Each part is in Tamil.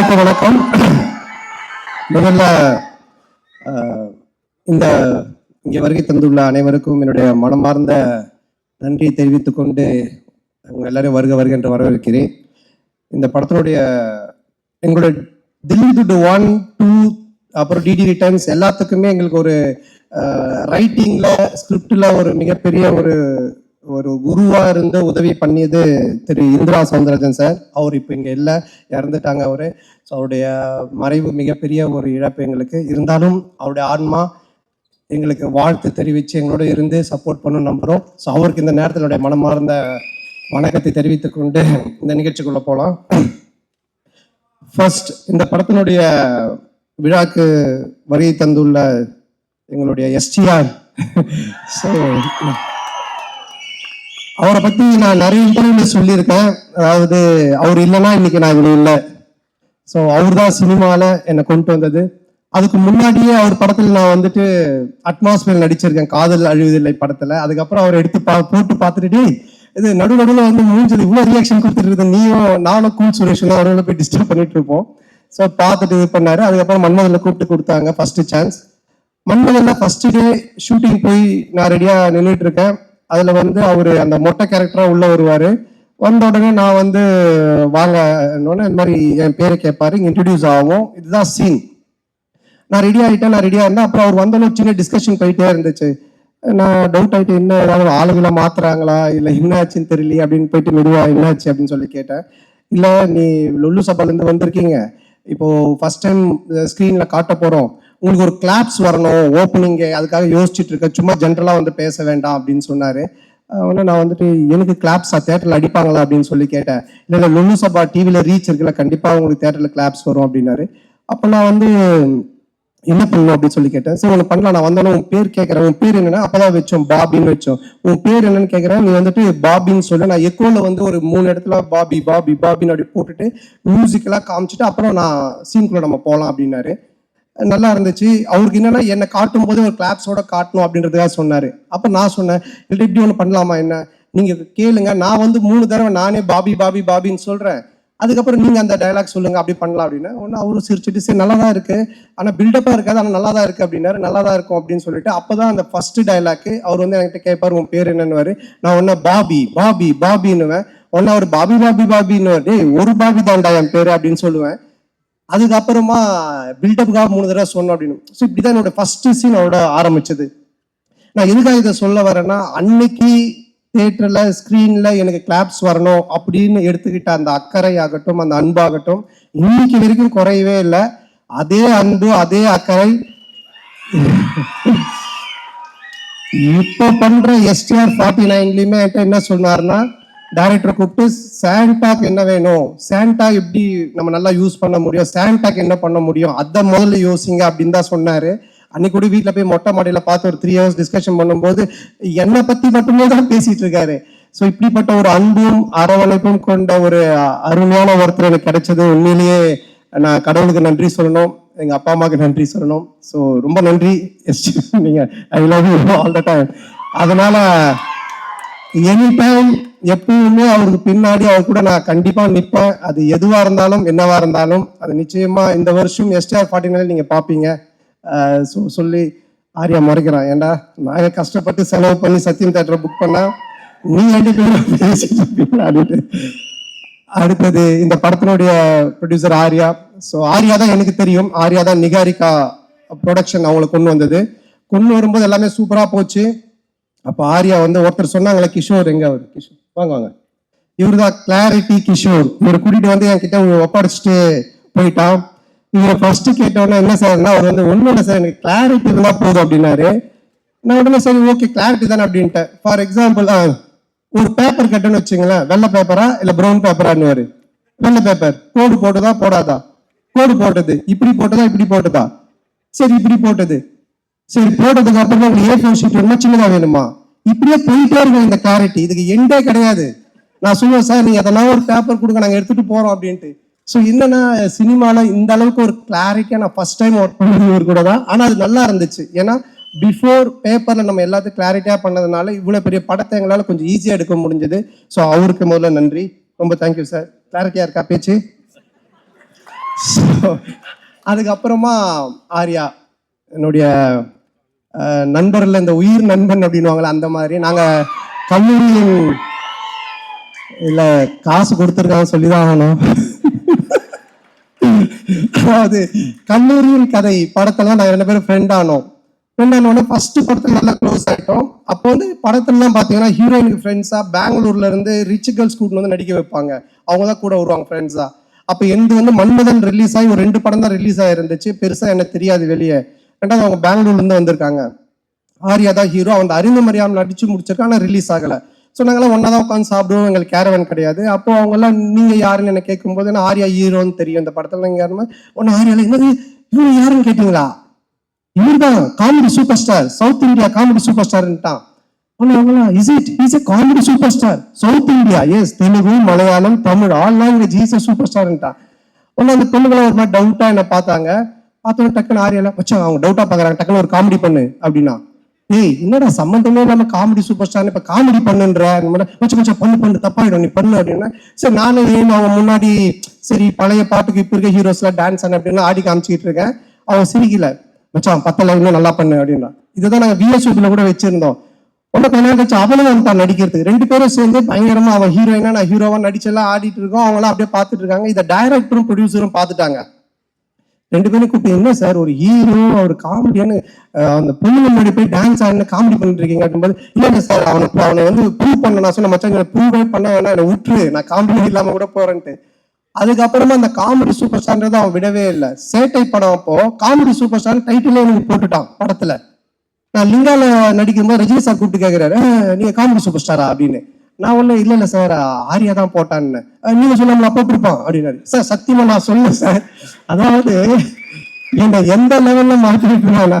எல்லாருக்கும் வணக்கம். முதல்ல இந்த இங்கே வருகை தந்துள்ள அனைவருக்கும் என்னுடைய மனமார்ந்த நன்றியை தெரிவித்துக் கொண்டு உங்கள் எல்லாரையும் வருக வருக என்று வரவேற்கிறேன். இந்த படத்தினுடைய எங்களுடைய தில்லி துட்டு ஒன் டூ அப்புறம் டிடி ரிட்டர்ன்ஸ் எல்லாத்துக்குமே எங்களுக்கு ஒரு ரைட்டிங்கில் ஸ்கிரிப்டில் ஒரு மிகப்பெரிய ஒரு ஒரு குருவா இருந்து உதவி பண்ணியது திரு இந்திரா சவுந்தரராஜன் சார். அவர் இப்போ இங்கே இல்லை இறந்துட்டாங்க அவரு. ஸோ அவருடைய மறைவு மிகப்பெரிய ஒரு இழப்பு எங்களுக்கு. இருந்தாலும் அவருடைய ஆன்மா எங்களுக்கு வாழ்த்து தெரிவித்து எங்களோட இருந்து சப்போர்ட் பண்ண நம்புகிறோம் ஸோ அவருக்கு இந்த நேரத்தில் மனமார்ந்த வணக்கத்தை தெரிவித்துக் கொண்டு இந்த நிகழ்ச்சிக்குள்ள போகலாம் ஃபர்ஸ்ட் இந்த படத்தினுடைய விழாக்கு வருகை தந்துள்ள எங்களுடைய எஸ்டிஆர் ஸோ அவரை பற்றி நான் நிறைய இன்டர்வியூல சொல்லியிருக்கேன். அதாவது அவர் இல்லைன்னா இன்னைக்கு நான் இவ்வளவு இல்லை. ஸோ அவர் தான் சினிமாவில் என்னை கொண்டு வந்தது. அதுக்கு முன்னாடியே அவர் படத்தில் நான் வந்துட்டு அட்மாஸ்பியர் நடிச்சிருக்கேன். காதல் அழிவதில்லை படத்தில். அதுக்கப்புறம் அவர் எடுத்து பா போட்டு பார்த்துட்டு இது நடு நடுவில் வந்து மூஞ்சது இவ்வளோ ரியாக்ஷன் கொடுத்துட்டு நீயும் நானும் கூல் சுரேஷனும் அவரோட போய் டிஸ்டர்ப் பண்ணிட்டு இருப்போம். ஸோ பார்த்துட்டு இது பண்ணாரு. அதுக்கப்புறம் மன்மதில் கூப்பிட்டு கொடுத்தாங்க ஃபர்ஸ்ட் சான்ஸ் மன்மதில் ஃபர்ஸ்ட் டே ஷூட்டிங் போய் நான் ரெடியாக நின்றுட்டு இருக்கேன். அதில் வந்து அவர் அந்த மொட்டை கேரக்டராக உள்ளே வருவார். வந்த உடனே நான் வந்து வாங்க இந்த மாதிரி என் பேரை கேட்பாரு இன்ட்ரடியூஸ் ஆகும் இதுதான் சீன் நான் ரெடி ஆகிட்டேன் நான் ரெடியாக இருந்தேன். அப்புறம் அவர் வந்தோடனே சின்ன டிஸ்கஷன் போயிட்டே இருந்துச்சு. நான் டவுட் ஆகிட்டு என்ன ஏதாவது ஆளுகளை மாத்துறாங்களா? இல்லை என்ன ஆச்சுன்னு தெரியலையே அப்படின்னு போயிட்டு மெதுவா என்னாச்சு அப்படின்னு சொல்லி கேட்டேன். இல்லை நீ லுல்லு சபாலேருந்து வந்திருக்கீங்க. இப்போது ஃபர்ஸ்ட் டைம் ஸ்க்ரீனில் காட்ட போகிறோம் உங்களுக்கு ஒரு கிளாப்ஸ் வரணும் ஓப்பனிங்கு அதுக்காக யோசிச்சுட்டு இருக்க சும்மா ஜென்ரலாக வந்து பேச வேண்டாம் அப்படின்னு சொன்னார். உடனே நான் வந்துட்டு எனக்கு கிளாப்ஸா தேட்டரில் அடிப்பாங்களா? அப்படின்னு சொல்லி கேட்டேன். இல்லை இல்லை லுல்லு சபா டிவியில் ரீச் இருக்குல்ல கண்டிப்பாக உங்களுக்கு தேட்டரில் கிளாப்ஸ் வரும் அப்படின்னாரு. அப்போ நான் வந்து என்ன பண்ணணும் அப்படின்னு சொல்லி கேட்டேன். சரி ஒன்று பண்ணலாம். நான் வந்தாலும் உன் பேர் கேட்குறேன். உன் பேர் என்னன்னா அப்பதான் வச்சோம் பாபின்னு வச்சோம். உன் பேர் என்னன்னு கேட்குறேன். நீ வந்துட்டு பாபின்னு சொல்லு. நான் எக்கோவில் வந்து ஒரு மூணு இடத்துல பாபி பாபி பாபின்னு அப்படி போட்டுட்டு மியூசிக்கெல்லாம் காமிச்சிட்டு அப்புறம் நான் சீன்குள்ளே நம்ம போகலாம் அப்படின்னாரு. நல்லா இருந்துச்சு. அவருக்கு என்னன்னா என்னை காட்டும் போது ஒரு கிளாப்ஸோட காட்டணும் அப்படின்றதுக்காக சொன்னார். அப்போ நான் சொன்னேன் இல்லை இப்படி ஒன்று பண்ணலாமா என்ன? நீங்கள் கேளுங்க நான் வந்து மூணு தடவை நானே பாபி பாபி பாபின்னு சொல்கிறேன் அதுக்கப்புறம் நீங்கள் அந்த டயலாக் சொல்லுங்கள் அப்படி பண்ணலாம் அப்படின்னு. ஒன்று அவரும் சிரிச்சுட்டு சரி நல்லா தான் இருக்குது ஆனால் பில்டப்பாக இருக்காது ஆனால் நல்லா தான் இருக்குது அப்படின்னாரு. நல்லா தான் இருக்கும் அப்படின்னு சொல்லிட்டு அப்பதான் அந்த ஃபஸ்ட்டு டைலாக்கு அவர் வந்து என்கிட்ட கேட்பார் உன் பேர் என்னன்னு நான் ஒன்றா பாபி பாபி பாபின்னுவேன். ஒன்று அவர் பாபி பாபி பாபின்னு டேய் ஒரு பாபி தான்டா என் பேர் அப்படின்னு சொல்லுவேன். அதுக்கப்புறமா பில்டப்புக்காக மூணு தடவை சொன்னோம் அப்படின்னு. ஸோ இப்படிதான் என்னோட ஃபஸ்ட்டு சீன் அவரோட ஆரம்பிச்சது. நான் எதுக்காக இதை சொல்ல வரேன்னா அன்னைக்கு தேட்டரில் ஸ்க்ரீனில் எனக்கு கிளாப்ஸ் வரணும் அப்படின்னு எடுத்துக்கிட்ட அந்த அக்கறை ஆகட்டும் அந்த அன்பாகட்டும் இன்னைக்கு வரைக்கும் குறையவே இல்லை. அதே அன்பு அதே அக்கறை. இப்போ பண்ணுற எஸ்டிஆர் ஃபார்ட்டி நைன்லையுமே என்கிட்ட என்ன சொன்னார்னா டைரக்டரை கூப்பிட்டு சாண்டாக் என்ன வேணும்? சாண்டா எப்படி நம்ம நல்லா யூஸ் பண்ண முடியும்? சாண்டாக் என்ன பண்ண முடியும்? அதை முதல்ல யோசிங்க அப்படின்னு தான் சொன்னாரு. அன்னைக்கு கூட வீட்டில் போய் மொட்டை மாடியில் பார்த்து ஒரு த்ரீ ஹவர்ஸ் டிஸ்கஷன் பண்ணும்போது என்னை பற்றி மட்டுமே தான் பேசிட்டு இருக்காரு. ஸோ இப்படிப்பட்ட ஒரு அன்பும் அரவணைப்பும் கொண்ட ஒரு அருமையான ஒருத்தர் எனக்கு கிடைச்சது. உண்மையிலேயே நான் கடவுளுக்கு நன்றி சொல்லணும். எங்கள் அப்பா அம்மாவுக்கு நன்றி சொல்லணும். ஸோ ரொம்ப நன்றி. Yes I love you all the time அதனால எனி டைம் எப்பவுமே அவருக்கு பின்னாடி அவர் கூட நான் கண்டிப்பா நிற்பேன். அது எதுவா இருந்தாலும் என்னவா இருந்தாலும் அது நிச்சயமா இந்த வருஷம் எஸ்டிஆர் ஃபார்ட்டி நைன் நீங்க பாப்பீங்க. சொல்லி ஆரியா மறைக்கிறான். ஏன்டா நாங்க கஷ்டப்பட்டு செலவு பண்ணி சத்தியம் தேட்டரை புக் பண்ணா நீ ரெண்டு அப்படின்ட்டு அடுத்தது இந்த படத்தினுடைய ப்ரொடியூசர் ஆர்யா. ஸோ ஆர்யா தான் எனக்கு தெரியும். ஆர்யா தான் நிகாரிகா ப்ரொடக்ஷன் அவங்களை கொண்டு வந்தது. கொண்டு வரும்போது எல்லாமே சூப்பராக போச்சு. அப்போ ஆர்யா வந்து ஒருத்தர் சொன்னாங்களே கிஷோர் எங்க அவர்? கிஷோர். வாங்க வாங்க. இவர் தான் கிளாரிட்டி கிஷோர். இவர் கூட்டிட்டு வந்து என்கிட்ட ஒப்படைச்சிட்டு போயிட்டான். இவரை ஃபர்ஸ்ட் கேட்டோன்னே என்ன சார்னா அவர் வந்து ஒன்றும் இல்லை சார் எனக்கு கிளாரிட்டி இருந்தால் போதும் அப்படின்னாரு. நான் உடனே சரி ஓகே கிளாரிட்டி தானே அப்படின்ட்டேன். ஃபார் எக்ஸாம்பிள் ஒரு பேப்பர் கட்டுன்னு வச்சுங்களேன். வெள்ளை பேப்பரா இல்லை ப்ரௌன் பேப்பரான்னு வெள்ளை பேப்பர் கோடு போட்டுதா போடாதா? கோடு போட்டது. இப்படி போட்டதா இப்படி போட்டதா? சரி இப்படி போட்டது. சரி போட்டதுக்கு அப்புறம் உங்களுக்கு ஏ ஃபோர் ஷீட் வேணுமா? சின்னதா வேணுமா? இப்படியே போயிட்டே இருக்கும் இந்த கிளாரிட்டி இதுக்கு எண்டே கிடையாது. நான் சொல்லுவேன் சார் நீங்க அதெல்லாம் ஒரு பேப்பர் கொடுங்க நாங்க எடுத்துட்டு போறோம் அப்படின்ட்டு. ஸோ என்னன்னா சினிமால இந்த அளவுக்கு ஒரு கிளாரிட்டியா நான் ஃபர்ஸ்ட் டைம் ஒர்க் பண்ணது கூட தான். ஆனா அது நல்லா இருந்துச்சு. ஏன்னா பிஃபோர் பேப்பரில் நம்ம எல்லாத்தையும் கிளாரிட்டியாக பண்ணதுனால இவ்வளோ பெரிய படத்தை எங்களால் கொஞ்சம் ஈஸியாக எடுக்க முடிஞ்சது. ஸோ அவருக்கு முதல்ல நன்றி. ரொம்ப தேங்க்யூ சார் கிளாரிட்டியாக இருக்கா பேச்சு? அதுக்கப்புறமா ஆர்யா என்னுடைய நண்பர்ல இந்த உயிர் நண்பன் அப்படின்வாங்களே அந்த மாதிரி. நாங்க கல்லூரியின் இல்ல காசு கொடுத்துருக்காங்க சொல்லிதான் ஆகணும். அதாவது கல்லூரியின் கதை படத்துல நாங்க ரெண்டு பேரும் ஃப்ரெண்ட் ஆனோம். ஃப்ரெண்ட் ஆனோடனே ஃபர்ஸ்ட் படத்துல நல்லா க்ளோஸ் ஆயிட்டோம். அப்போ வந்து படத்துலலாம் பாத்தீங்கன்னா ஹீரோயினுக்கு ஃப்ரெண்ட்ஸா பெங்களூர்ல இருந்து ரிச் கேர்ள்ஸ் கூட்டு வந்து நடிக்க வைப்பாங்க. அவங்க தான் கூட வருவாங்க ஃப்ரெண்ட்ஸா அப்போ எந்த வந்து மன்மதன் ரிலீஸ் ஆகி ஒரு ரெண்டு படம் தான் ரிலீஸ் ஆயிருந்துச்சு. பெருசா எனக்கு தெரியாது வெளியே. ரெண்டாவது அவங்க பெங்களூர்லேருந்து வந்திருக்காங்க. ஆர்யா தான் ஹீரோ அவன் அறிந்து மரியாமல் நடிச்சு முடிச்சிருக்கான் ஆனால் ரிலீஸ் ஆகலை. ஸோ நாங்களாம் ஒன்றா தான் உட்காந்து சாப்பிடுவோம். எங்களுக்கு கேரவன் கிடையாது. அப்போ அவங்கெல்லாம் நீங்கள் யாருன்னு எனக்கு கேட்கும்போது நான் ஆர்யா ஹீரோன்னு தெரியும். இந்த படத்தில் நீங்கள் யாருமே ஒன்று ஆர்யால என்னது? இவரு யாருன்னு கேட்டீங்களா? இவர்தான் comedy super star south India comedy super ஸ்டார்ன்ட்டான் ஒன்று அவங்களாம் is it is a comedy super star south India yes Telugu Malayalam Tamil all language is a super ஸ்டார்ன்ட்டான் ஒன்று அந்த பொண்ணுகளை ஒரு மாதிரி டவுட்டாக என்னை பார்த்தாங்க. பார்த்தோன்னே டக்குன்னு ஆரியால வச்சா அவங்க டவுட்டா பார்க்கறாங்க. டக்குன்னு ஒரு காமெடி பண்ணு அப்படின்னா. ஏய் என்னடா சம்மந்தமே இல்லாம காமெடி சூப்பர் ஸ்டார் இப்ப காமெடி பண்ணுன்ற? இந்த கொஞ்சம் பண்ணு பண்ணு தப்பாயிடும். நீ பண்ணு அப்படின்னா. சரி நானும் ஏன் அவங்க முன்னாடி சரி பழைய பாட்டுக்கு இப்ப இருக்க ஹீரோஸ்ல டான்ஸ் ஆன அப்படின்னு ஆடி காமிச்சிக்கிட்டு இருக்கேன். அவன் சிரிக்கல. மச்சான் பத்தல இன்னும் நல்லா பண்ணு அப்படின்னா. இதுதான் நாங்க விஎஸ்ஓபில கூட வச்சிருந்தோம். உடனே கொஞ்ச நேரம் கழிச்சு அவளும் வந்துட்டான் நடிக்கிறதுக்கு. ரெண்டு பேரும் சேர்ந்து பயங்கரமா அவன் ஹீரோயினா நான் ஹீரோவா நடிச்செல்லாம் ஆடிட்டு இருக்கோம். அவங்களாம் அப்படியே பார்த்துட்டு இருக்காங்க. இதை டைரக்டரும் ப்ரொடியூசரும் பார்த்துட்டாங்க. ரெண்டு பேரும் கூப்பிட்டு என்ன சார் ஒரு ஹீரோ ஒரு காமெடியானு அந்த பொண்ணு முன்னாடி போய் டான்ஸ் ஆடின காமெடி பண்ணிட்டு இருக்கீங்க அப்படின்போது இல்லை சார் அவனை அவனை வந்து ப்ரூவ் பண்ண நான் சொன்ன மச்சான் ப்ரூவே பண்ண வேணாம் என்னை விட்டுரு நான் காமெடி இல்லாம கூட போறேன்ட்டு. அதுக்கப்புறமா அந்த காமெடி சூப்பர் ஸ்டார்ன்றது அவன் விடவே இல்லை. சேட்டை படம் அப்போ காமெடி சூப்பர் ஸ்டார் டைட்டிலே எனக்கு போட்டுட்டான் படத்துல. நான் லிங்கால நடிக்கும்போது ரஜினி சார் கூப்பிட்டு கேட்கிறாரு நீங்க காமெடி சூப்பர் ஸ்டாரா அப்படின்னு. நான் ஒன்றும் இல்லை இல்லை சார். ஆரியா தான் போட்டான்னு. நீங்கள் சொல்லாமல் அப்போ கொடுப்பான் அப்படின்னாரு. சார் சத்தியமாக நான் சொல்லுவேன் சார். அதாவது என்ன எந்த லெவல்ல மாத்திருக்கா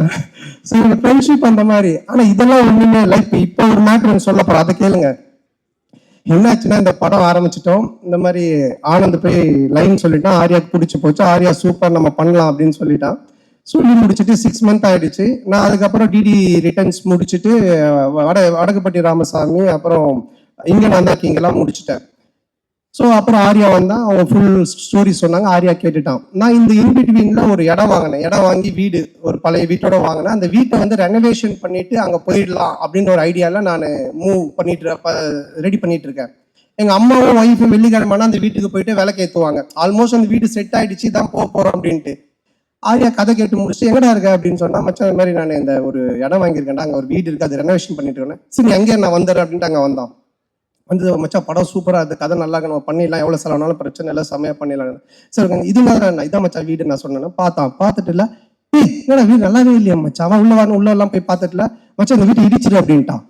சார் ஃப்ரெண்ட்ஷிப் அந்த மாதிரி. ஆனால் இதெல்லாம் ஒன்றுமே லைஃப் இப்போ ஒரு மேட்ரு சொல்ல போறேன். அதை கேளுங்க. என்னாச்சுன்னா இந்த படம் ஆரம்பிச்சிட்டோம். இந்த மாதிரி ஆனந்த் போய் லைன் சொல்லிட்டான். ஆர்யாக்கு பிடிச்சி போச்சு. ஆரியா சூப்பர் நம்ம பண்ணலாம் அப்படின்னு சொல்லிட்டான். சொல்லி முடிச்சுட்டு சிக்ஸ் மந்த் ஆயிடுச்சு. நான் அதுக்கப்புறம் டிடி ரிட்டர்ன்ஸ் முடிச்சுட்டு வட வடகுப்பட்டி ராமசாமி அப்புறம் இங்கே நான் தான் கிங்கெல்லாம் முடிச்சிட்டேன். ஸோ அப்புறம் ஆர்யா வந்தால் அவங்க ஃபுல் ஸ்டோரி சொன்னாங்க. ஆர்யா கேட்டுட்டான். நான் இந்த இன்பிட்வீனில் ஒரு இடம் வாங்கினேன். இடம் வாங்கி வீடு ஒரு பழைய வீட்டோட வாங்கினேன். அந்த வீட்டை வந்து ரெனோவேஷன் பண்ணிட்டு அங்கே போயிடலாம் அப்படின்ற ஒரு ஐடியாவில் நான் மூவ் பண்ணிட்டு ரெடி பண்ணிட்டு இருக்கேன். எங்கள் அம்மாவும் ஒய்ஃபும் வெள்ளிக்கிழமைனா அந்த வீட்டுக்கு போயிட்டு விளக்கு ஏற்றுவாங்க ஆல்மோஸ்ட் அந்த வீடு செட் ஆகிடுச்சு தான் போக போகிறோம் அப்படின்ட்டு. ஆர்யா கதை கேட்டு முடிச்சுட்டு எங்கடா இருக்க? அப்படின்னு சொன்னா மச்சான் இந்த மாதிரி நான் இந்த ஒரு இடம் வாங்கியிருக்கேன்டா. அங்கே ஒரு வீடு இருக்கு. அது ரெனோவேஷன் பண்ணிட்டு இருக்கேன். சரி எங்கே நான் வந்துடுறேன் அப்படின்ட்டு அங்கே வந்தான். வந்து மச்சா படம் சூப்பராக இருக்குது கதை நல்லா நம்ம பண்ணிடலாம். எவ்வளோ செலவானாலும் பிரச்சனை இல்லை. செம்மையாக பண்ணிடலாம். சரி இது மாதிரி இதான் மச்சான் வீடு நான் சொன்னேன்னா பார்த்தான். பார்த்துட்டு இல்லை. என்னடா வீடு நல்லாவே இல்லையா மச்சான் அவன் உள்ள வரணும் உள்ளெல்லாம் போய் பார்த்துட்டுல மச்சான் இந்த வீட்டை இடிச்சிரு அப்படின்ட்டான்.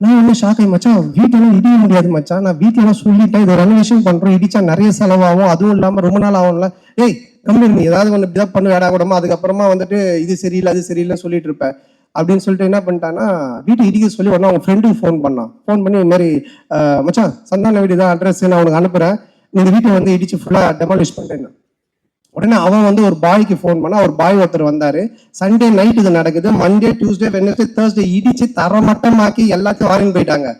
நான் ஒன்றும் ஷாக் ஆகி மச்சான் வீட்டெல்லாம் இடிய முடியாது மச்சான் நான் வீட்டெல்லாம் சொல்லிட்டேன். இது ரெனோவேஷன் பண்ணுறோம் இடிச்சா நிறைய செலவாகும். அதுவும் இல்லாமல் ரொம்ப நாள் ஆகும்ல. ஏய் கம்பெனி நீ ஏதாவது ஒன்று இப்படிதான் பண்ணு வேடா கூடமா அதுக்கப்புறமா வந்துட்டு இது சரியில்லை அது சரியில்லைன்னு சொல்லிட்டு இருப்பேன் அப்படின்னு சொல்லிட்டு என்ன பண்ணிட்டான்னா வீட்டை இடிக்க சொல்லி உடனே அவங்க ஃப்ரெண்டுக்கு ஃபோன் பண்ணான். ஃபோன் பண்ணி இந்த மாதிரி மச்சான் சந்தான வீடு தான் அட்ரஸ் நான் உனக்கு அனுப்புகிறேன் இந்த வீட்டை வந்து இடிச்சு ஃபுல்லாக டெமாலிஷ் பண்ணிட்டேன் உடனே அவன் வந்து ஒரு பாய்க்கு ஃபோன் பண்ணா ஒரு பாய் ஒருத்தர் வந்தார். சண்டே நைட் இது நடக்குது. மண்டே டியூஸ்டே வெனஸ்டே தேர்ஸ்டே இடிச்சு தரமட்டமாக்கி எல்லாத்தையும் வாரின்னு போயிட்டாங்க.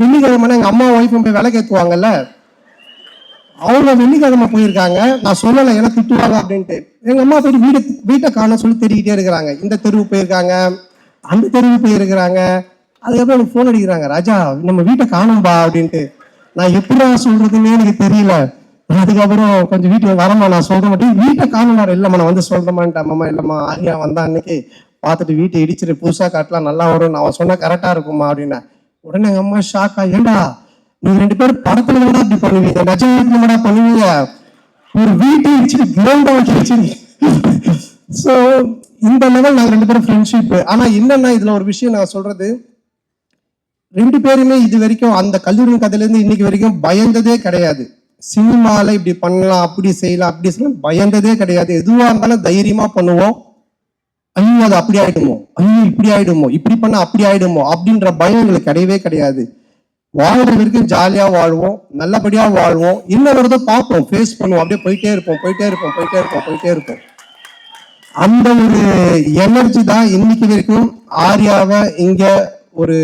வெள்ளிக்கிழமை எங்கள் அம்மா ஒய்ஃபும் போய் விலக்கேத்துவாங்கள்ல அவங்க வெள்ளிக்கிழமை போயிருக்காங்க. நான் சொல்லலை ஏன்னா திட்டுவாங்க அப்படின்ட்டு. எங்கள் அம்மா போயிட்டு வீடு வீட்டை காண சொல்லி தேடிக்கிட்டே இருக்கிறாங்க. இந்த தெருவு போயிருக்காங்க. அந்த தெருவு போயிருக்கிறாங்க. அதுக்கப்புறம் எனக்கு ஃபோன் அடிக்கிறாங்க. ராஜா நம்ம வீட்டை காணும்பா அப்படின்ட்டு. நான் எப்படி சொல்றதுன்னே எனக்கு தெரியல. அதுக்கப்புறம் கொஞ்சம் வீட்டுக்கு வரமா நான் சொல்ற மாட்டேன் வீட்டை காணுமா இல்லைம்மா நான் வந்து சொல்றேமான்ட்டு அம்மா இல்லைம்மா ஆரியா வந்தா அன்னைக்கு பார்த்துட்டு வீட்டை இடிச்சிட்டு புதுசாக காட்டலாம் நல்லா வரும். நான் அவன் சொன்னால் கரெக்டாக இருக்குமா அப்படின்னா. உடனே எங்கள் அம்மா ஷாக்கா ஏண்டா நீங்க ரெண்டு பேரும் படத்துல கூட அப்படி பண்ணுவீங்க. நிஜ வீட்டுல பண்ணுவீங்க. ஒரு வீட்டை இடிச்சிட்டு கிரவுண்ட் அவுட் வச்சு ஸோ இந்த லெவல் நாங்க ரெண்டு பேரும் ஃப்ரெண்ட்ஷிப் ஆனா என்னன்னா இதுல ஒரு விஷயம் நான் சொல்றது ரெண்டு பேருமே இது வரைக்கும் அந்த கல்லூரி கதையில இருந்து இன்னைக்கு வரைக்கும் பயந்ததே கிடையாது. சினிமால இப்படி பண்ணலாம் அப்படி செய்யலாம் அப்படி செய்யலாம் பயந்ததே கிடையாது. எதுவா இருந்தாலும் தைரியமா பண்ணுவோம். ஐயோ அது அப்படி ஆயிடுமோ? ஐயோ இப்படி ஆயிடுமோ? இப்படி பண்ணால் அப்படி ஆயிடுமோ? அப்படின்ற பயம் எங்களுக்கு கிடையவே கிடையாது. வாழ்ற வரைக்கும் வாழ்வோம் நல்லபடியாக வாழ்வோம். என்ன பார்ப்போம் ஃபேஸ் பண்ணுவோம் அப்படியே போயிட்டே இருப்போம் போயிட்டே இருப்போம் போயிட்டே இருப்போம் போயிட்டே இருப்போம். அந்த ஒரு எனர்ஜி தான் இன்னைக்கு வரைக்கும் ஆர்யாவை இங்கே ஒரு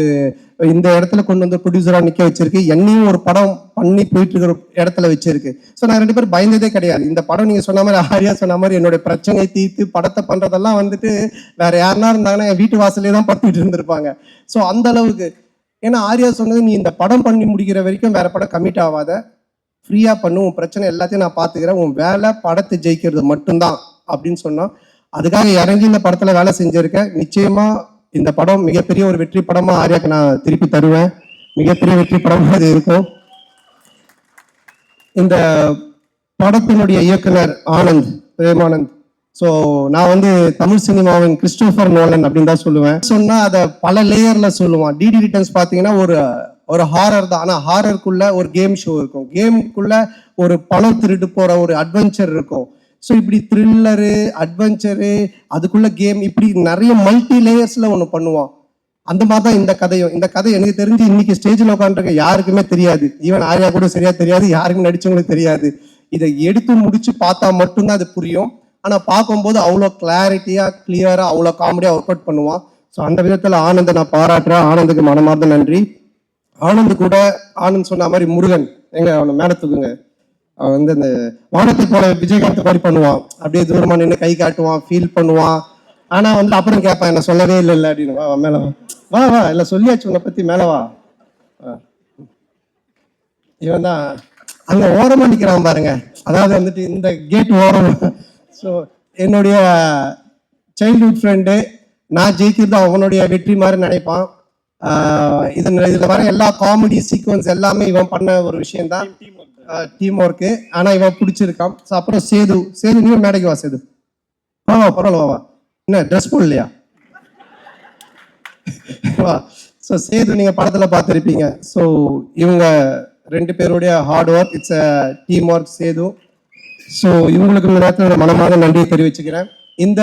இந்த இடத்துல கொண்டு வந்து ப்ரொடியூசராக நிற்க வச்சிருக்கு. என்னையும் ஒரு படம் பண்ணி போயிட்டு இருக்கிற இடத்துல வச்சிருக்கு. ஸோ நான் ரெண்டு பேரும் பயந்ததே கிடையாது. இந்த படம் நீங்கள் சொன்ன மாதிரி ஆரியா சொன்ன மாதிரி என்னுடைய பிரச்சனை தீர்த்து படத்தை பண்ணுறதெல்லாம் வந்துட்டு வேற யாருனா இருந்தாங்கன்னா என் வீட்டு வாசலே தான் படுத்துட்டு இருந்திருப்பாங்க. ஸோ அந்த அளவுக்கு ஏன்னா ஆர்யா சொன்னது நீ இந்த படம் பண்ணி முடிக்கிற வரைக்கும் வேற படம் கமிட் ஆகாத ஃப்ரீயாக பண்ணு. உன் பிரச்சனை எல்லாத்தையும் நான் பார்த்துக்கிறேன். உன் வேலை படத்தை ஜெயிக்கிறது மட்டும்தான். அப்படின்னு சொன்னால் அதுக்காக இறங்கி இந்த படத்தில் வேலை செஞ்சுருக்கேன். நிச்சயமாக இந்த படம் மிகப்பெரிய ஒரு வெற்றி படமாக ஆர்யாக்கு நான் திருப்பி தருவேன். மிகப்பெரிய வெற்றி படமாக அது இருக்கும். இந்த படத்தினுடைய இயக்குனர் ஆனந்த் பிரேமானந்த் ஸோ நான் வந்து தமிழ் சினிமாவின் கிறிஸ்டோஃபர் நோலன் அப்படின்னு தான் சொல்லுவேன். சொன்னா அதை பல லேயர்ல சொல்லுவான். டிடி ரிட்டர்ன்ஸ் பார்த்தீங்கன்னா ஒரு ஒரு ஹாரர் தான். ஆனால் ஹாரருக்குள்ள ஒரு கேம் ஷோ இருக்கும். கேமுக்குள்ள ஒரு பணம் திருட்டு போற ஒரு அட்வென்ச்சர் இருக்கும். ஸோ இப்படி த்ரில்லரு அட்வென்ச்சரு அதுக்குள்ள கேம் இப்படி நிறைய மல்டி லேயர்ஸ்ல ஒன்று பண்ணுவான். அந்த மாதிரி தான் இந்த கதையும். இந்த கதை எனக்கு தெரிஞ்சு இன்னைக்கு ஸ்டேஜில் உட்காந்துருக்க யாருக்குமே தெரியாது. ஈவன் ஆர்யா கூட சரியா தெரியாது. யாருக்கும் நடிச்சவங்களுக்கு தெரியாது. இதை எடுத்து முடிச்சு பார்த்தா மட்டும்தான் அது புரியும். ஆனால் பார்க்கும்போது அவ்வளோ கிளாரிட்டியாக கிளியராக அவ்வளோ காமெடியாக ஒர்க் அவுட் பண்ணுவான். ஸோ அந்த விதத்தில் ஆனந்தை நான் பாராட்டுறேன். ஆனந்துக்கு மனமார்ந்த நன்றி. ஆனந்த் கூட ஆனந்த் சொன்ன மாதிரி முருகன். எங்க அவனை மேடத்துக்குங்க தூக்குங்க. அவன் வந்து அந்த வானத்தை போல விஜயகாந்த் மாதிரி பண்ணுவான். அப்படியே தூரமாக நின்று கை காட்டுவான் ஃபீல் பண்ணுவான். ஆனால் வந்து அப்புறம் கேட்பான் என்ன சொல்லவே இல்லை இல்லை அப்படின்னு. வா மேலே வா. வா வா இல்லை சொல்லியாச்சு உன்னை பற்றி மேலே வா. இவன் தான் அங்கே ஓரமாக நிற்கிறான் பாருங்க. அதாவது வந்துட்டு இந்த கேட் ஓரம் ஸோ என்னுடைய சைல்ட்ஹுட் ஃப்ரெண்டு நான் ஜெயிக்கிறது அவனுடைய வெற்றி மாதிரி நினைப்பான். இதன் இது வர எல்லா காமெடி சீக்வன்ஸ் எல்லாமே இவன் பண்ண ஒரு விஷயந்தான் டீம் ஒர்க்கு ஆனால் இவன் பிடிச்சிருக்கான். ஸோ அப்புறம் சேது சேது நீ மேடைக்கு வா சேது. வா பரவாயில்ல வா என்ன ட்ரெஸ் போடலையா? வா. ஸோ சேது நீங்கள் படத்தில் பார்த்துருப்பீங்க. ஸோ இவங்க ரெண்டு பேருடைய hard work it's a team work Sethu. So இவங்களுக்கு இந்த நேரத்தில் மனமாக நன்றியை தெரிவிச்சுக்கிறேன். இந்த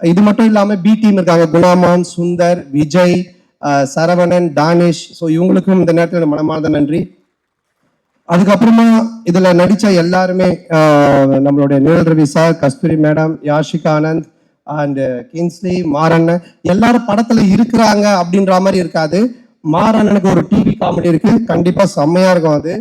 இது மட்டும் இல்லாம பி டீம் இருக்காங்க. குணாமான் சுந்தர் விஜய் சரவணன் தானேஷ். ஸோ இவங்களுக்கும் இந்த நேரத்தில் மனமார்ந்த நன்றி. அதுக்கப்புறமா இதுல நடிச்ச எல்லாருமே ஆஹ், நம்மளுடைய Nizhal Ravi sir Kasthuri madam Yashika Anand and Kingsley மாரண்ணன் எல்லாரும் படத்துல இருக்கிறாங்க அப்படின்ற மாதிரி இருக்காது. மாரண்ணனுக்கு ஒரு டிவி காமெடி இருக்கு. கண்டிப்பா செம்மையா இருக்கும் அது.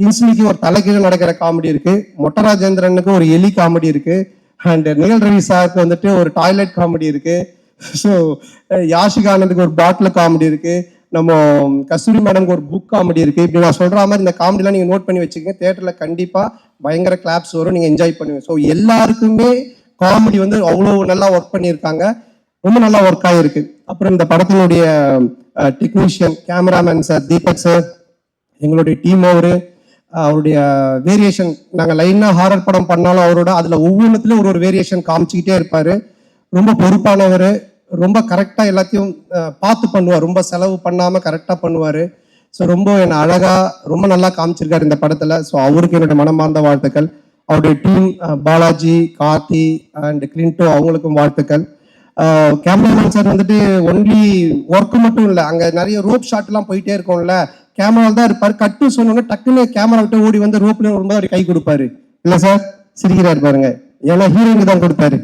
கின்ஸ்லிக்கு ஒரு தலைகீழ் நடக்கிற காமெடி இருக்கு. மொட்டராஜேந்திரனுக்கு ஒரு எலி காமெடி இருக்கு. அண்ட் நிகழ் ரவி சாருக்கு வந்துட்டு ஒரு டாய்லெட் காமெடி இருக்கு. ஸோ யாஷிகா ஆனந்துக்கு ஒரு பாட்டில் காமெடி இருக்கு. நம்ம கஸ்தூரி மேடம்க்கு ஒரு புக் காமெடி இருக்கு. இப்படி நான் சொல்ற மாதிரி இந்த காமெடிலாம் நீங்க நோட் பண்ணி வச்சுக்கோங்க. தேட்டர்ல கண்டிப்பா பயங்கர கிளாப்ஸ் வரும். நீங்க என்ஜாய் பண்ணுவீங்க. ஸோ எல்லாருக்குமே காமெடி வந்து அவ்வளோ நல்லா ஒர்க் பண்ணியிருக்காங்க. ரொம்ப நல்லா ஒர்க் ஆகிருக்கு அப்புறம் இந்த படத்தினுடைய technician cameraman sir Deepak sir எங்களுடைய டீம் அவரு அவருடைய வேரியேஷன் நாங்கள் லைனாக ஹாரர் படம் பண்ணாலும் அவரோட அதில் ஒவ்வொன்றுத்துலையும் ஒரு ஒரு வேரியேஷன் காமிச்சிக்கிட்டே இருப்பார். ரொம்ப பொறுப்பானவர் ரொம்ப கரெக்டாக எல்லாத்தையும் பார்த்து பண்ணுவார். ரொம்ப செலவு பண்ணாமல் கரெக்டாக பண்ணுவார். ஸோ ரொம்ப என்னை அழகாக ரொம்ப நல்லா காமிச்சிருக்காரு இந்த படத்தில். ஸோ அவருக்கு என்னுடைய மனமார்ந்த வாழ்த்துக்கள். அவருடைய team Balaji Karthi and Clinto அவங்களுக்கும் வாழ்த்துக்கள். கேமராமேன் சார் வந்துட்டு ஒன்லி ஒர்க்கு மட்டும் இல்லை அங்கே நிறைய ரோப் ஷாட்லாம் போயிட்டே இருக்கும்ல. கேமரா தான் இருப்பார். கட்டு சொன்னோன்னே டக்குன்னு கேமரா விட்டு ஓடி வந்து ரோப்ல வரும்போது அவர் கை கொடுப்பாரு. இல்லை சார் சிரிக்கிறாரு பாருங்க. ஏன்னா ஹீரோயினுக்கு தான் கொடுப்பாரு.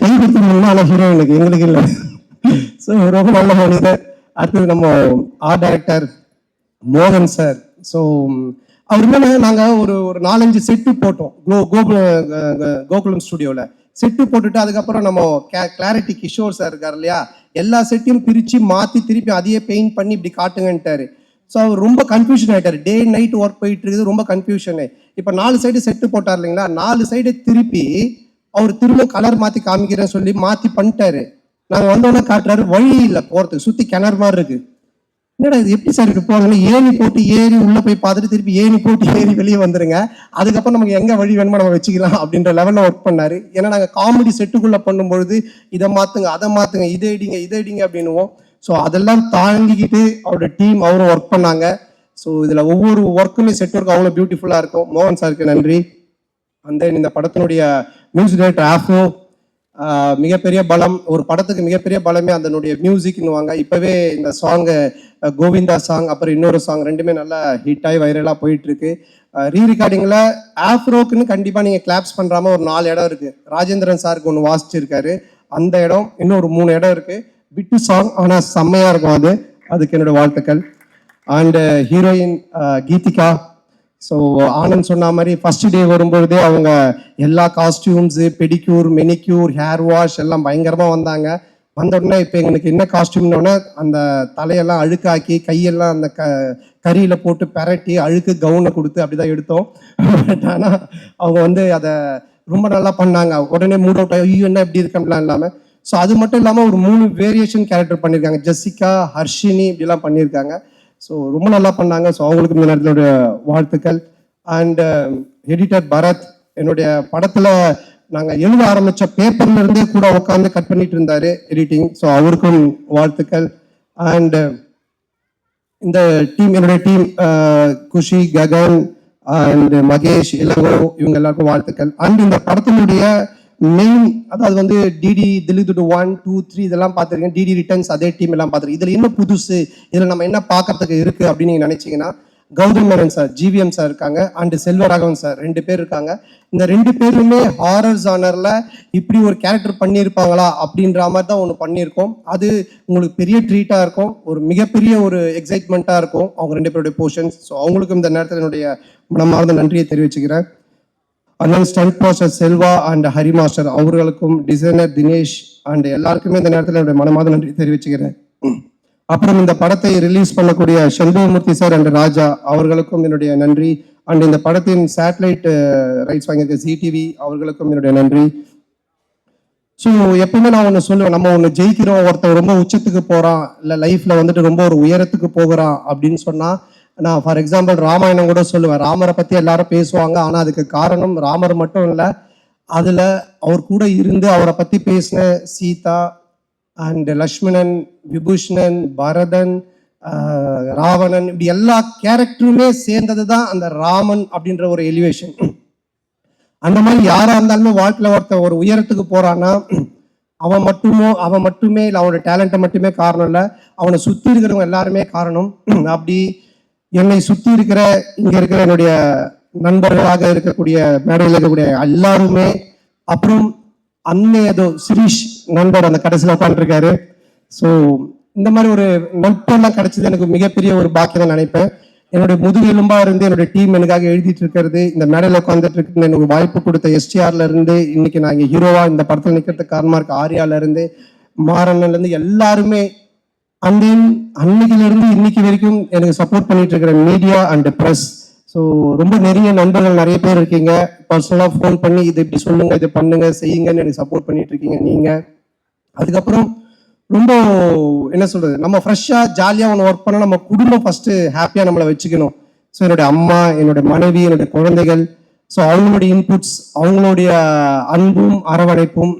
கை கொடுத்துருந்தீங்கன்னா ஆனால் ஹீரோயினுக்கு எங்களுக்கு. இல்லை. ஸோ ரொம்ப நல்ல மனிதர் அடுத்தது நம்ம ஆர்ட் டைரக்டர் மோகன் சார் ஸோ அவர் என்னன்னா நாங்கள் ஒரு ஒரு நாலஞ்சு செட்டு போட்டோம். கோ கோகுல கோகுலம் ஸ்டுடியோவில் செட்டு போட்டுட்டு அதுக்கப்புறம் நம்ம கிளாரிட்டி கிஷோர் சார் இருக்கார் இல்லையா? எல்லா செட்டையும் பிரித்து மாற்றி திருப்பி அதையே பெயிண்ட் பண்ணி இப்படி காட்டுங்கன்ட்டாரு. ஸோ அவர் ரொம்ப கன்ஃபியூஷன் ஆகிட்டார் டே நைட் ஒர்க் போயிட்டு இருக்குது. ரொம்ப கன்ஃபியூஷனு இப்போ நாலு சைடு செட்டு போட்டார் இல்லைங்களா? நாலு சைடு திருப்பி அவர் திரும்ப கலர் மாற்றி காமிக்கிறேன்னு சொல்லி மாற்றி பண்ணிட்டாரு. நாங்கள் வந்தோடனே காட்டுறாரு வழி இல்லை போகிறதுக்கு சுற்றி கிணறு மாதிரி இருக்குது என்னடா இது எப்படி சார் இப்படி போவாங்கன்னு ஏணி போட்டு ஏறி உள்ள போய் பார்த்துட்டு திருப்பி ஏணி போட்டு ஏறி வெளியே வந்துருங்க. அதுக்கப்புறம் நமக்கு எங்க வழி வேணுமோ நம்ம வச்சுக்கலாம் அப்படின்ற லெவலில் ஒர்க் பண்ணாரு. ஏன்னா நாங்கள் காமெடி செட்டுக்குள்ள பண்ணும்பொழுது இதை மாத்துங்க அதை மாத்துங்க இதை இடிங்க இதை இடிங்க அப்படின்னுவோம். ஸோ அதெல்லாம் தாங்கிக்கிட்டு அவரோட டீம் அவரும் ஒர்க் பண்ணாங்க. ஸோ இதில் ஒவ்வொரு ஒர்க்குமே செட் ஒர்க் அவ்வளோ பியூட்டிஃபுல்லாக இருக்கும். மோகன் சாருக்கு நன்றி. அந்த இந்த படத்தினுடைய மியூசிக் டைரக்டர் ஆஃப்ரோ மிகப்பெரிய பலம் ஒரு படத்துக்கு மிகப்பெரிய பலமே அதனுடைய மியூசிக்னுவாங்க இப்போவே இந்த சாங் கோவிந்தா சாங் அப்புறம் இன்னொரு சாங் ரெண்டுமே நல்லா ஹிட் ஆகி வைரலாக போயிட்டுருக்கு. ரீ ரெக்கார்டிங்ல ஆஃப்ரோக்குன்னு கண்டிப்பாக நீங்கள் கிளாப்ஸ் பண்ணுறாம ஒரு நாலு இடம் இருக்குது ராஜேந்திரன் சாருக்கு ஒன்று வாசிச்சிருக்காரு. அந்த இடம் இன்னும் ஒரு மூணு இடம் இருக்குது விட்டு சாங் ஆனால் செம்மையாக இருக்கும் அது. அதுக்கு என்னோடய வாழ்த்துக்கள். And heroine uh, Geethika. So Anand சொன்ன மாதிரி ஃபர்ஸ்ட் டே வரும்பொழுதே அவங்க எல்லா costumes pedicure manicure hair wash எல்லாம் பயங்கரமாக வந்தாங்க. வந்த உடனே இப்போ எங்களுக்கு என்ன காஸ்டியூம்னோடனே அந்த தலையெல்லாம் அழுக்காக்கி கையெல்லாம் அந்த க கறியில் போட்டு பெரட்டி அழுக்கு கவுனை கொடுத்து அப்படி தான் எடுத்தோம். பட் ஆனால் அவங்க வந்து அதை ரொம்ப நல்லா பண்ணாங்க. உடனே மூட் அவுட் ஐயோ என்ன இப்படி இருக்கம்லாம் இல்லாமல் ஸோ அது மட்டும் இல்லாமல் ஒரு மூணு வேரியேஷன் கேரக்டர் பண்ணியிருக்காங்க ஜெசிகா ஹர்ஷினி இப்படிலாம் பண்ணியிருக்காங்க ஸோ ரொம்ப நல்லா பண்ணாங்க. ஸோ அவங்களுக்கு இந்த நேரத்தோட வாழ்த்துக்கள். அண்டு எடிட்டர் um, பரத் என்னுடைய படத்தில் நாங்கள் எழுத ஆரம்பிச்ச பேப்பர்லேருந்தே கூட உட்காந்து கட் பண்ணிட்டு இருந்தார் எடிட்டிங் ஸோ அவருக்கும் வாழ்த்துக்கள். அண்டு um, இந்த டீம் என்னுடைய team uh, Kushi Gagan and Mahesh எல்லாரும் இவங்க எல்லாருக்கும் வாழ்த்துக்கள். அண்ட் இந்த படத்தினுடைய மெயின் அதாவது வந்து DD Dileep one two three இதெல்லாம் பார்த்துருக்கேன். டிடி ரிட்டர்ன்ஸ் அதே டீம் எல்லாம் பார்த்துருக்கேன். இதில் என்ன புதுசு? இதில் நம்ம என்ன பார்க்கறதுக்கு இருக்குது அப்படின்னு நீங்கள் நினச்சிங்கன்னா Gautham Menon sir GVM sir இருக்காங்க அண்டு செல்வராகவன் சார் ரெண்டு பேர் இருக்காங்க. இந்த ரெண்டு பேருமே ஹாரர் ஜானரில் இப்படி ஒரு கேரக்டர் பண்ணியிருப்பாங்களா அப்படின்ற மாதிரி தான் ஒன்று பண்ணியிருக்கோம். அது உங்களுக்கு பெரிய ட்ரீட்டாக இருக்கும். ஒரு மிகப்பெரிய ஒரு எக்ஸைட்மெண்ட்டாக இருக்கும். அவங்க ரெண்டு பேருடைய போர்ஷன்ஸ் ஸோ அவங்களுக்கும் இந்த நேரத்தில் என்னுடைய மனமார்ந்த நன்றியை தெரிவிச்சுக்கிறேன். அண்ணன் stunt master Selva and Hari master அவர்களுக்கும் டிசைனர் தினேஷ் அண்ட் எல்லாருக்குமே இந்த நேரத்தில் என்னுடைய மனமாத நன்றி தெரிவிச்சுக்கிறேன். அப்புறம் இந்த படத்தை ரிலீஸ் பண்ணக்கூடிய செல்வமூர்த்தி சார் அண்ட் ராஜா அவர்களுக்கும் என்னுடைய நன்றி. அண்ட் இந்த படத்தின் சேட்டலைட் ரைட்ஸ் வாங்கியிருக்க சிடிவி அவர்களுக்கும் என்னுடைய நன்றி. ஸோ எப்பவுமே நான் ஒன்று சொல்லுவேன் நம்ம ஒன்று ஜெயிக்கிறோம் ஒருத்தர் ரொம்ப உச்சத்துக்கு போகிறான் இல்லை லைஃப்பில் வந்துட்டு ரொம்ப ஒரு உயரத்துக்கு போகிறான் அப்படின்னு சொன்னால் நான் ஃபார் எக்ஸாம்பிள் ராமாயணம் கூட சொல்லுவேன். ராமரை பற்றி எல்லாரும் பேசுவாங்க. ஆனால் அதுக்கு காரணம் ராமர் மட்டும் இல்லை. அதில் அவர் கூட இருந்து அவரை பற்றி பேசின சீதா அண்ட் லக்ஷ்மணன் விபூஷணன் பரதன் ராவணன் இப்படி எல்லா கேரக்டருமே சேர்ந்தது தான் அந்த ராமன் அப்படின்ற ஒரு எலிவேஷன் அந்த மாதிரி யாராக இருந்தாலுமே வாழ்க்கையில் ஒருத்தன் ஒரு உயரத்துக்கு போகிறான்னா அவன் மட்டுமோ அவன் மட்டுமே இல்லை அவனோட டேலண்ட்டை மட்டுமே காரணம் இல்லை. அவனை சுற்றி இருக்கிறவங்க எல்லாருமே காரணம். அப்படி என்னை சுத்தி இருக்கிற இங்க இருக்கிற என்னுடைய நண்பர்களாக இருக்கக்கூடிய மேடையில் இருக்கக்கூடிய எல்லாருமே அப்புறம் அன்னை ஏதோ சிரீஷ் நண்பர் அந்த கடைசியில் உட்காந்துருக்காரு ஸோ இந்த மாதிரி ஒரு நட்பெல்லாம் கிடைச்சது எனக்கு மிகப்பெரிய ஒரு பாக்கியம் நினைப்பேன். என்னுடைய முதுகெலும்பா இருந்து என்னுடைய டீம் எனக்காக எழுதிட்டு இருக்கிறது இந்த மேடையில் உட்காந்துட்டு இருக்கு எனக்கு வாய்ப்பு கொடுத்த எஸ்டிஆர்ல இருந்து இன்னைக்கு நான் இங்கே ஹீரோவா இந்த படத்தில் நிற்கிறதுக்கு காரணமாக இருக்க ஆர்யால இருந்து மாறன்ல இருந்து எல்லாருமே அண்ட் தென் அன்னைக்கிலிருந்து இன்னைக்கு வரைக்கும் எனக்கு சப்போர்ட் பண்ணிட்டு இருக்கிற மீடியா அண்ட் ப்ரெஸ் ஸோ ரொம்ப நிறைய நண்பர்கள் நிறைய பேர் இருக்கீங்க. பர்சனலாக ஃபோன் பண்ணி இது இப்படி சொல்லுங்க இதை பண்ணுங்க செய்யுங்கன்னு எனக்கு சப்போர்ட் பண்ணிட்டு இருக்கீங்க நீங்க. அதுக்கப்புறம் ரொம்ப என்ன சொல்றது நம்ம ஃப்ரெஷ்ஷாக ஜாலியாக ஒன்று ஒர்க் பண்ணால் நம்ம குடும்பம் ஃபர்ஸ்ட் ஹாப்பியாக நம்மளை வச்சுக்கணும். ஸோ என்னுடைய அம்மா என்னுடைய மனைவி என்னுடைய குழந்தைகள். ஸோ அவங்களுடைய இன்புட்ஸ் அவங்களுடைய அன்பும் அரவணைப்பும்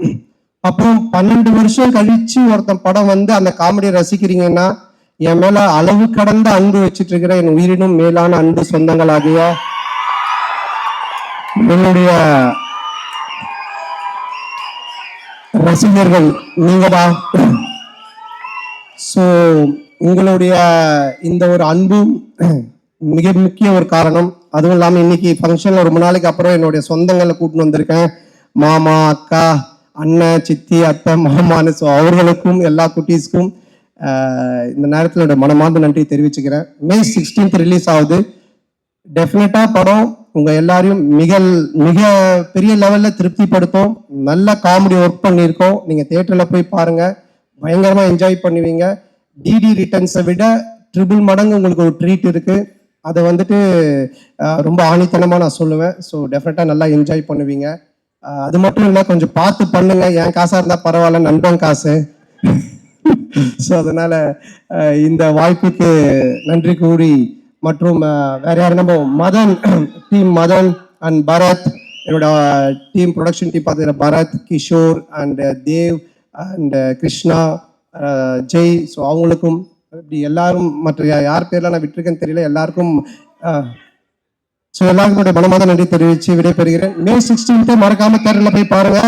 அப்புறம் பன்னெண்டு வருஷம் கழிச்சு ஒருத்தன் படம் வந்து அந்த காமெடியை ரசிக்கிறீங்கன்னா என் மேல அளவு கடந்த அன்பு வச்சிட்டு இருக்கிற என் உயிரினும் மேலான அன்பு சொந்தங்களாகிய என்னுடைய ரசிகர்கள் நீங்கதான் ஸோ உங்களுடைய இந்த ஒரு அன்பும் மிக முக்கிய ஒரு காரணம். அதுவும் இல்லாமல் இன்னைக்கு ஃபங்க்ஷனில் ரொம்ப நாளைக்கு அப்புறம் என்னுடைய சொந்தங்களை கூட்டின்னு வந்திருக்கேன். மாமா அக்கா அண்ணன் சித்தி அத்தை மாமான்னு ஸோ அவர்களுக்கும் எல்லா குட்டீஸ்க்கும் இந்த நேரத்தில் என்னோட மனமார்ந்த நன்றி தெரிவிச்சுக்கிறேன். மே சிக்ஸ்டீன்த் ரிலீஸ் ஆகுது. டெஃபினட்டாக படம் உங்கள் எல்லாரையும் மிக மிக பெரிய லெவலில் திருப்திப்படுத்தும். நல்ல காமெடி ஒர்க் பண்ணியிருக்கோம். நீங்கள் தேட்டரில் போய் பாருங்க. பயங்கரமாக என்ஜாய் பண்ணுவீங்க. டிடி ரிட்டர்ன்ஸை விட ட்ரிபிள் மடங்கு உங்களுக்கு ஒரு ட்ரீட் இருக்குது அதை வந்துட்டு ரொம்ப ஆணித்தனமாக நான் சொல்லுவேன். ஸோ டெஃபினட்டாக நல்லா என்ஜாய் பண்ணுவீங்க. அது மட்டும் இல்லை கொஞ்சம் பார்த்து பண்ணுங்க. என் காசாக இருந்தால் பரவாயில்ல நண்பன் காசு. ஸோ அதனால இந்த வாய்ப்புக்கு நன்றி கூறி மற்றும் வேற யார்? நம்ம மதன் டீம் மதன் அண்ட் பரத் என்னோட டீம் ப்ரொடக்ஷன் டீம் பார்த்தீங்கன்னா Bharath Kishore and Dev and Krishna Jai. So அவங்களுக்கும் இப்படி எல்லாரும் மற்ற யார் பேர்லாம் நான் விட்டுருக்கேன்னு தெரியல எல்லாருக்கும் ஸோ எல்லாருக்கும் என்னுடைய நன்றி தெரிவித்து விடைபெறுகிறேன். மே சிக்ஸ்டீன்த்து மறக்காம தேட்டரில் போய் பாருங்க.